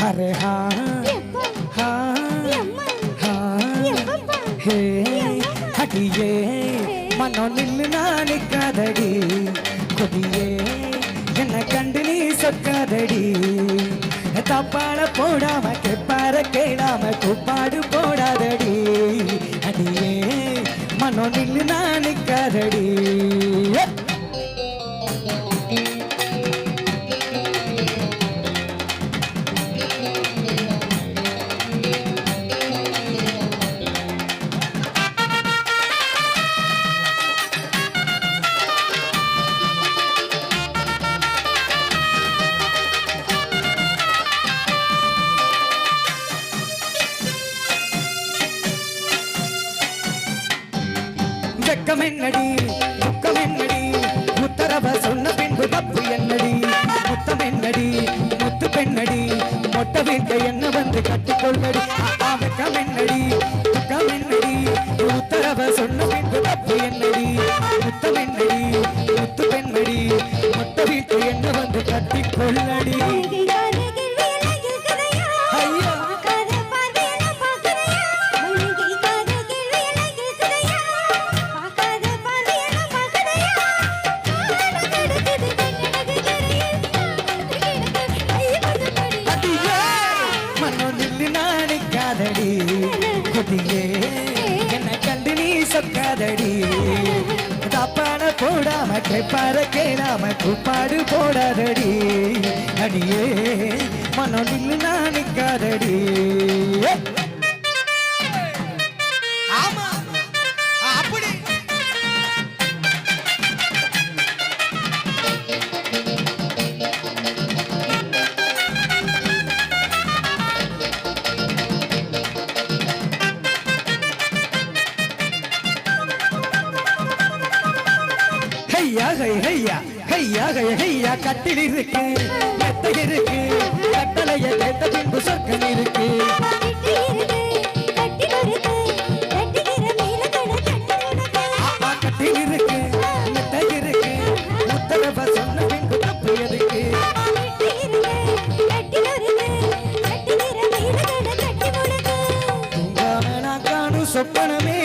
हरे हा हा हा हे அடியே மனம் நில்லு நான் நிற்காதடி கொடியே என்ன கண்டு நீ சொக்காதடி தப்பால போடாம கெப்பார கேடாம கூப்பாடு போடாதடி. அடியே மனோ நில்லுனா வெக்கம் என்னடி துக்கம் என்னடி உத்தரவ சொன்ன பின்பு தப்பு என்னடி? முத்தம் என்னடி முத்து பெண்ணடி மொட்டை வீட்டை என்ன வந்து கட்டிக்கொள்ளடி ஆ, வெக்கம் என்னடி துக்கம் என்னடி உத்தரவ சொன்ன கொடியே என்ன கண்டு நீ சொக்காதடி. தப்பான போடாம கேப்பார கேடாம கூப்பாடு போடாதடி. அடியே மனோ நில்லு நான் நிற்காதடி ஹையா ஹை ஹையா ஹையா ஹை ஹையா கட்டில் இருக்கு மெத்தை இருக்கு கட்டளைய கேட்ட பின்பு சொர்க்கம் இருக்கு. கட்டில் இருக்கு மெத்தை இருக்கு உத்தரவ சொன்ன பின்பு தப்பு எதுக்கு? சொப்பனமே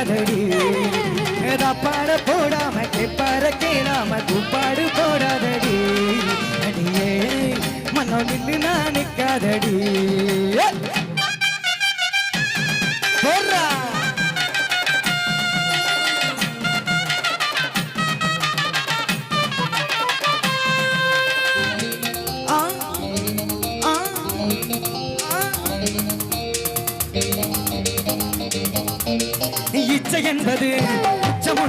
சொக்காதடி பாட போடாம கேப்பார கேளாம கூப்பாடு போடாதடி. அடியே மனோ நில்லு நாணிக்காதடி போடுறா. Thank you. என்பது உச்சம்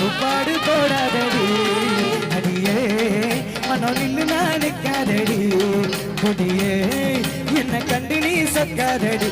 கேடாம போடாதடி. அடியே மனோ நான் நிற்காதடி. கொடியே என்ன கண்டு நீ சொக்காதடி